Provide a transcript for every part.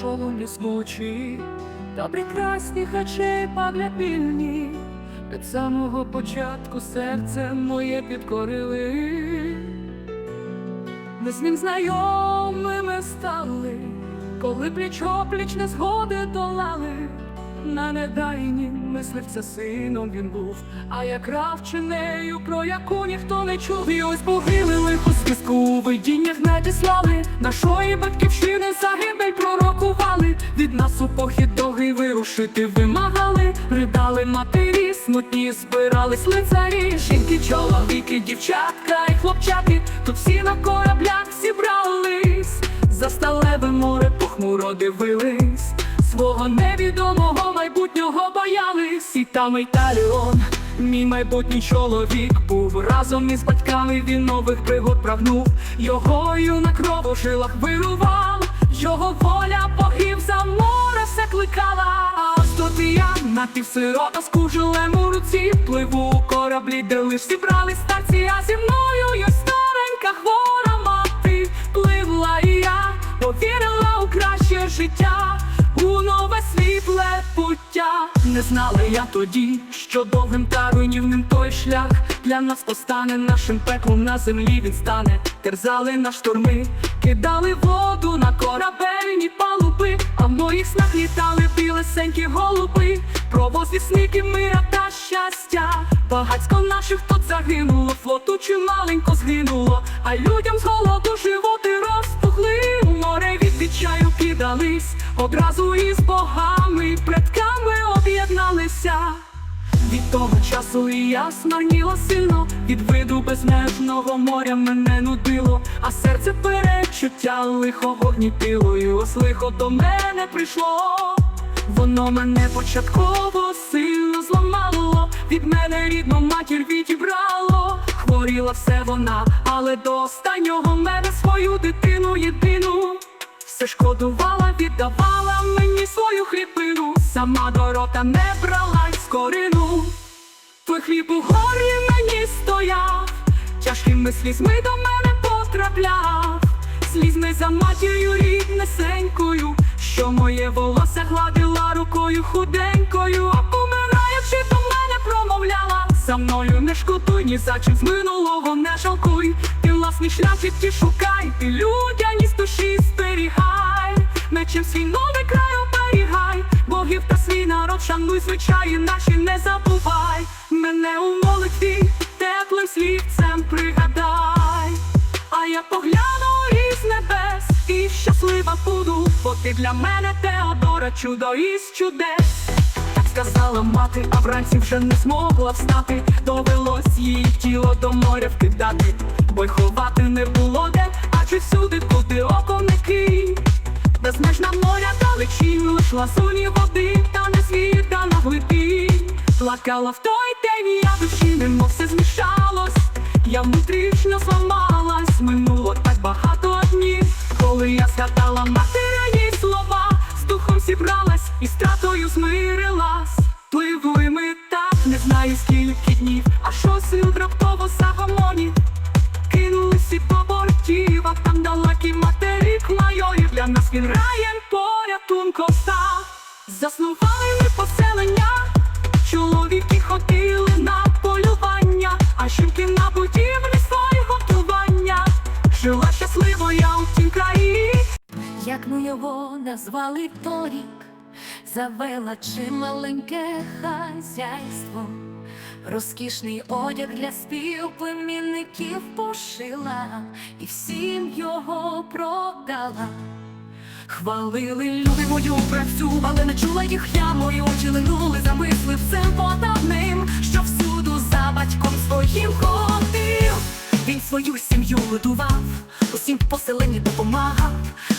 Шолом ліснучі та прекрасні очей пагляпільні, від самого початку серце моє підкорили. Ми з ним знайомими стали, коли пліч опліч не згоди долали. На недайні мисливця сином він був, а я кравчинею, про яку ніхто не чув. І ось богили лиху списку у видіннях надіслали, нашої батьківщини загибель пророкували. Від нас у похід довгий вирушити вимагали, ридали матері, смутні збирались лицарі, жінки, чоловіки, дівчатка і хлопчаки. Тут всі на кораблях зібрались, за сталеве море похмуро дивились. Свого невідомого майбутнього боялись. І там Італіон, мій майбутній чоловік був Разом із батьками він нових пригод прагнув. Його юна кров у жилах вирував Його воля богів за море все кликала. А ось тут і я напівсирота з кужелем у руці Пливу у кораблі, де лиш зібрали старці А зі мною є старенька хвора мати. Пливла і я, повірила у краще життя у нове світле пуття. Не знала я тоді, що довгим та руйнівним той шлях. Для нас постане нашим пеклом на землі він стане. Терзали на штурми, кидали воду на корабельні палуби. А в моїх снах літали білесенькі голуби. Про возвісники мира та щастя. Багацько наших тут загинуло, флоту чималенько згинуло. А людям з голоду животи Одразу із богами, предками об'єдналися. Від того часу і я смарніла сильно, від виду безмежного моря мене нудило, а серце перечуття лихого гнітило, і ось лихо до мене прийшло. Воно мене початково сильно зламало, від мене рідну матір відібрало. Хворіла все вона, але до останнього мене свою дитину єдину. Все шкодувала, віддавала мені свою хлібину, сама до рота не брала й скорину. Твій хліб у горі мені стояв, тяжкими слізьми до мене потрапляв, слізьми за матір'ю ріднесенькою, що моє волосся гладила рукою худенькою, а помираючи до мене промовляла. За мною не шкодуй, ні за чим з минулого не жалкуй. Ти власний шлях в житті шукай, ти людяність душі зберігай, мечем свій новий край оберігай, богів та свій народ шануй, звичаї наші не забувай. Мене у молитві теплим слівцем пригадай, а я погляну із небес і щаслива буду, бо ти для мене Теодора, чудо із чудес. Сказала мати, а вранці вже не змогла встати. Довелось їй тіло до моря вкидати, бо й ховати не було де, адже всюди, куди око не кинь. Безмежна моря далечінь, лиш ласуні води, та не світа на глибінь. Плакала в той день, я душі, немов все змішалось. Я внутрішньо зламалась, минуло так багато днів, коли я згадала материні Заснували ми поселення, чоловіки ходили на полювання, а жінки на будівлі свої готування. Жила щасливо я у тім краї. Як ми його назвали торік, завела чималеньке хазяйство, розкішний одяг для співплемінників пошила і всім його продала. Хвалили люди мою працю, але не чула їх я, мої очі линули, замислив цим подавним, що всюду за батьком своїм ходив. Він свою сім'ю годував, усім поселенні допомагав,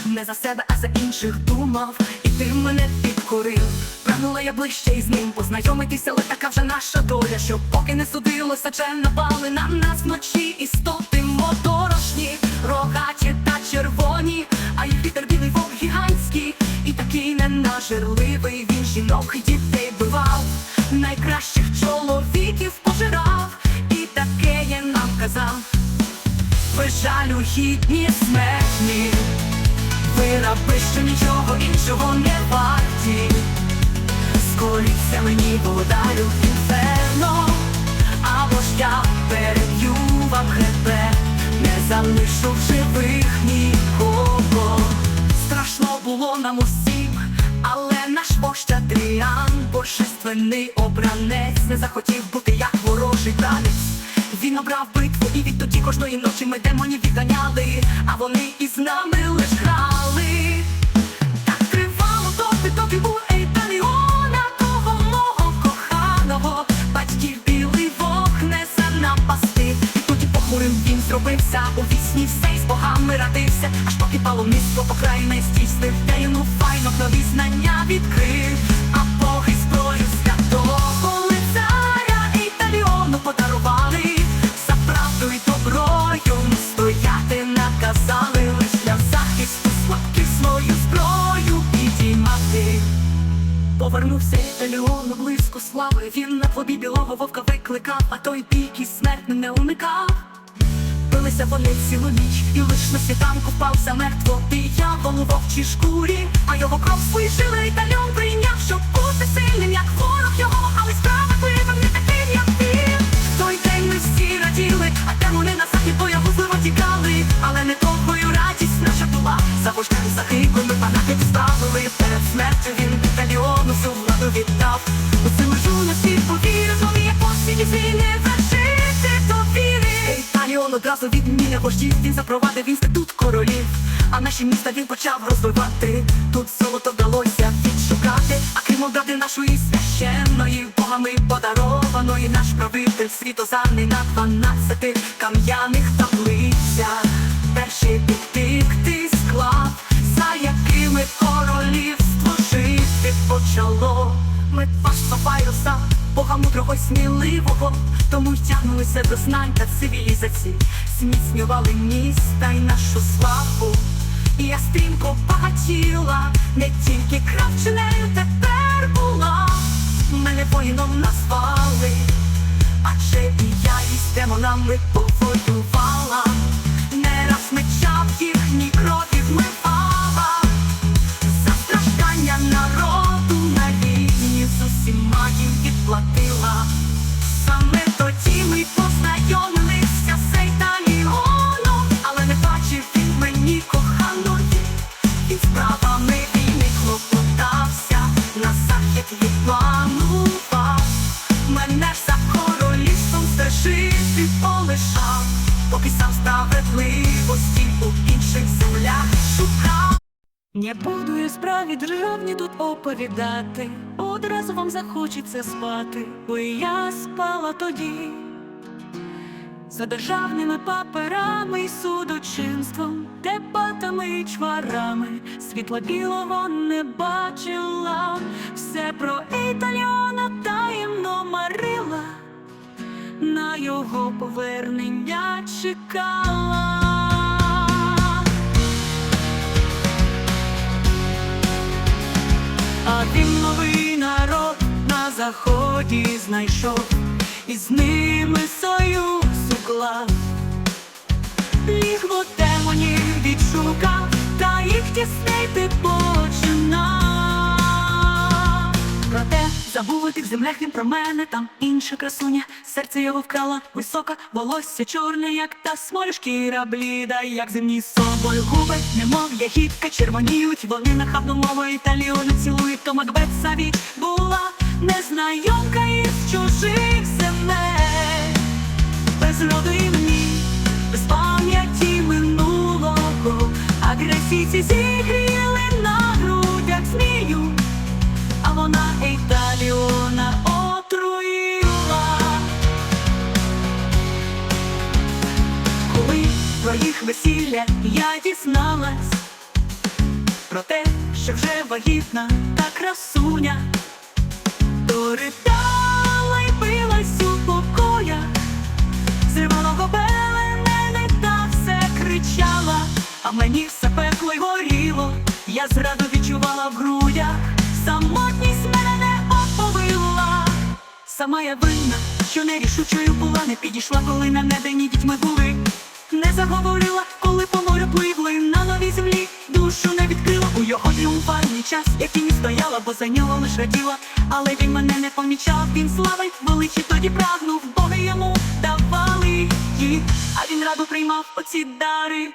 не за себе, а за інших думав, і ти мене підкорив. Прагнула я ближче із ним познайомитися, але така вже наша доля, що поки не судилося, адже напали на нас вночі істоти моторошні, рогаті та червоні, а їх вітер білий вовк гігантський, і такий ненажерливий він жінок і дітей бивав, найкращих чоловіків пожирав, і таке є нам казав. Ви жалюгідні смертні, ви раби, що нічого іншого не варті. Скоріться мені володарю інферно, або ж я переб'ю вам хребет, не залишу в живих нікого. Страшно було нам усім, але наш вождь Адріан, божественний обранець, не захотів бути як ворожий танець. Він обрав битву і відтоді кожної ночі ми демонів відганяли, а вони із нами лиш грали. Слабких свою зброю підіймати. Повернувся Італіону близько слави. Він на тлобі білого вовка викликав, а той бік і смерть не уникав. Билися вони цілу ніч, і лиш на світанку впав замертво Диявол у вовчій шкурі, а його кров свої жили Італіон прийняв, щоб бути сильним, як ворог його, але справа справедливим не таким, як він. В той день ми всі раділи, а демони на захід боягузливо тікали, але не довгою радість наша була. За вождем загиблими панахи ставили перед смертю він Італіону всю владу віддав. У цю межу на всіх повірив, злові як посіді звільни вершити довіри. Італіон одразу відміняв вождів, він запровадив інститут королів. А наші міста він почав розвивати. Тут золото вдалося відшукати, а крім обради нашої священної богами подарованої наш правитель світозарний на дванадцяти кам'яних. Перші підтикти склав, за якими королівство жити почало. Митварство Пайроса, Бога мудрого й сміливого, тому й тягнулися до знань та цивілізацій, зміцнювали міста й нашу славу. І я стрімко багатіла, не тільки кравчинею тепер була, мене воїном назвали, адже і я із демонами раз меча в їхній крові вмивала. Не буду я справі державні тут оповідати, одразу вам захочеться спати, бо і я спала тоді. За державними паперами й судочинством, дебатами й чварами, світла білого не бачила, все про Італіона таємно марила, на його повернення чекала. Заході знайшов, і з ними союз уклав. Лігво демонів відшукав, та їх тіснити починав. Проте забув тих землях він про мене, там інша красуня, серце його вкрала висока, волосся чорне, як та смоль шкіра бліда, як земні собою губи, немов ягідка червоніють, вони нахабну мову італіону цілують, то Макбет Саві була незнайомка із чужих земель, без роду без пам'яті минулого, агресійці зігріли на грудях змію а вона Італіона отруїла. Коли про їх весілля я дізналась, про те, що вже вагітна та красуня, мені все пекло й горіло, я зраду відчувала в грудях, самотність мене не оповила. Сама я винна, що нерішучою була, не підійшла, коли на недені дітьми були. Не заговорила, коли по морю пливли на новій землі. Душу не відкрила у його тріумфальний час, як і не стояла, бо за нього лиш раділа. Але він мене не помічав, він слави величі тоді прагнув, боги йому давали їх, а він радо приймав оці дари.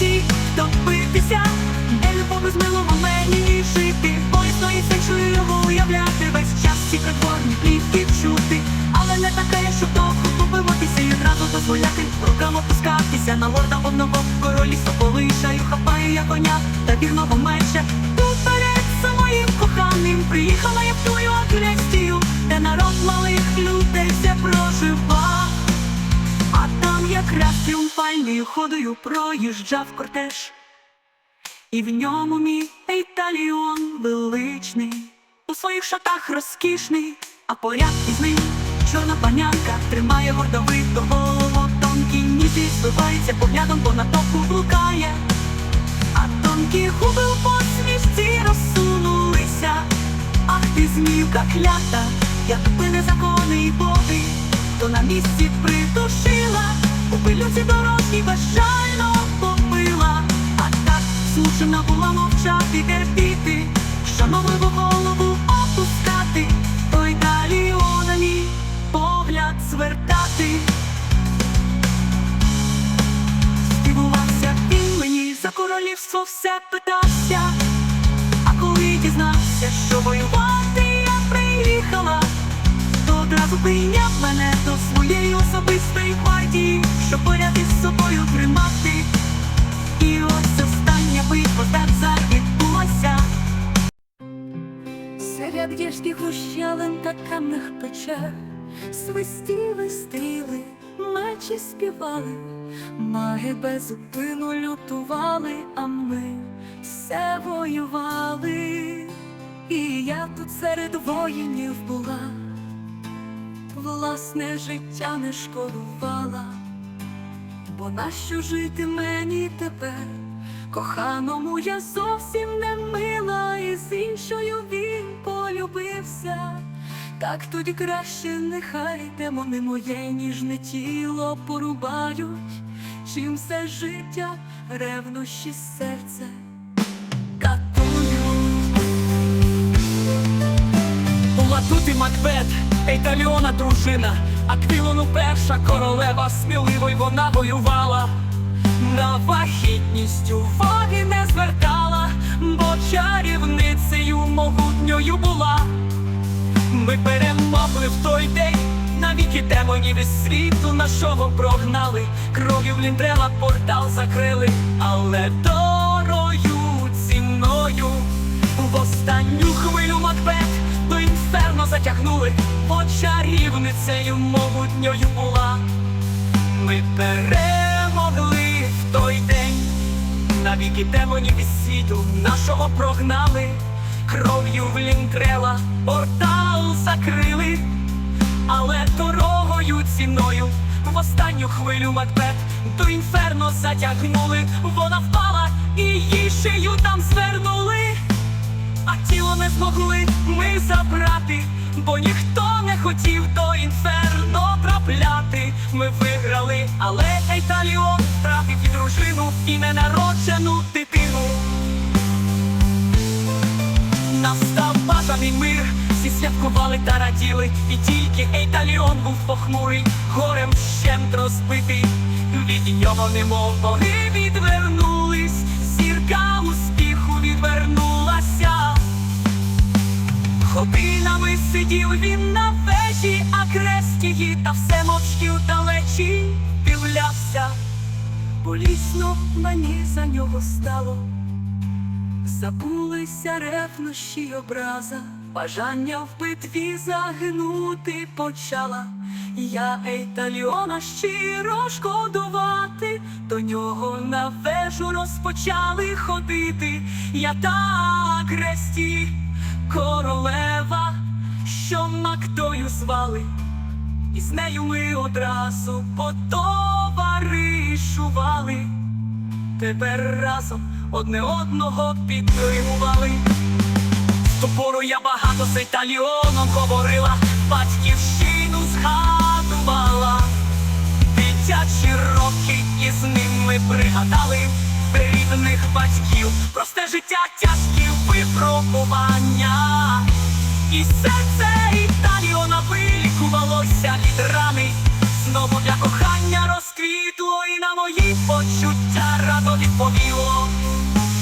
Може в річці втопитися? Де любов безмилого мені жити? Болісно і сенчую його уявляти Весь час ці притворні плітки чути Але не таке, щоб довго побиватися І одразу дозволяти рукам опускатися На лорда одного королівства полишаю Хапаю я коня та вірного меча Тут перед самоїм коханим Приїхала я в тую агрестію Де народ малих людей все прожива А там якраз тріумфальною ходою проїжджав кортеж. І в ньому мій італіон величний, у своїх шатах розкішний, а поряд із ним чорна панянка тримає гордовито голову, тонкі ніжі збивається поглядом, бо на току блукає, а тонкі губи у посмішці розсунулися. Ах ти змівка клята, якби не закони і боги, то на місці придушила, у пилюці дорожній безжально побила, а так змушена була мовчати, терпіти, шановливо голову опускати, той далі на мій погляд звертати. Співувався він мені за королівство все питався. А коли дізнався, що воювати я приїхала, то одразу прийняв мене до своєї особистої гвардії, щоб поряд із собою тримати. І ось остання битва так відбулася. Серед гірських ущелин та камних печер свистіли стріли, мечі співали, маги без зупину лютували, а ми все воювали. І я тут серед воїнів була, власне життя не шкодувала, бо нащо жити мені тепер? Коханому я зовсім не мила, і з іншою він полюбився. Так тоді краще нехай демони моє ніжне тіло порубають, чим все життя ревнощі серце і Макбет, Ейталіона дружина, а Квілону перша королева, сміливо й вона воювала. На вахітність уваги не звертала, бо чарівницею могутньою була. Ми перемогли в той день, навіки демонів із світу нашого прогнали, кров'ю в ліндрела портал закрили, але дорою ціною в останню хвилю Макбет до затягнули, бо чарівницею могутньою була. Ми перемогли в той день, навіки демонів із світу нашого прогнали, кров'ю в лінкрела портал закрили, але дорогою ціною в останню хвилю Макбет до інферно затягнули, вона впала і її шию там звернули. А тіло не змогли ми забрати, бо ніхто не хотів до інферно трапляти. Ми виграли, але Ейталіон втратив і дружину, і ненароджену дитину. Настав бажаний мир, всі святкували та раділи, і тільки Ейталіон був похмурий, горем щент розбитий. Від нього немов боги відвернулись, Годинами сидів він на вежі, а крест її та все мовчки вдалечі дивлявся. Болісно мені за нього стало. Забулися ревнощі й образа, бажання в битві загинути почала. Я Ейталіона щиро шкодувати, до нього на вежу розпочали ходити. Я та кресті королева, що Мактою звали, і з нею ми одразу потоваришували. Тепер разом одне одного підтримували. ту пору я багато з італіоном говорила, батьківщину згадувала. Дитячі роки із ними пригадали рідних батьків, просте життя, тяжкі випробування. І серце Італіона вилікувалося від. Знову для кохання розквітло і на мої почуття радо відповіло.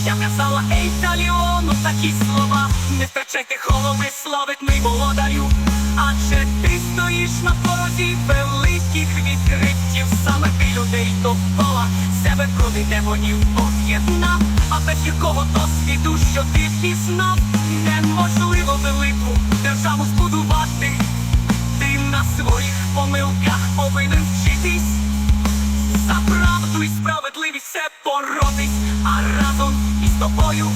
Я казала Італіону такі слова, не втрачайте голови, славетний володарю. Адже ти стоїш на порозі великих відкриттів, саме людей довкола себе проти демонів об'єдна. а без якого досвіду, що ти пізнав, неможливо велику державу збудувати. Ти на своїх помилках повинен вчитись. За правду і справедливість все боротись, а разом із тобою.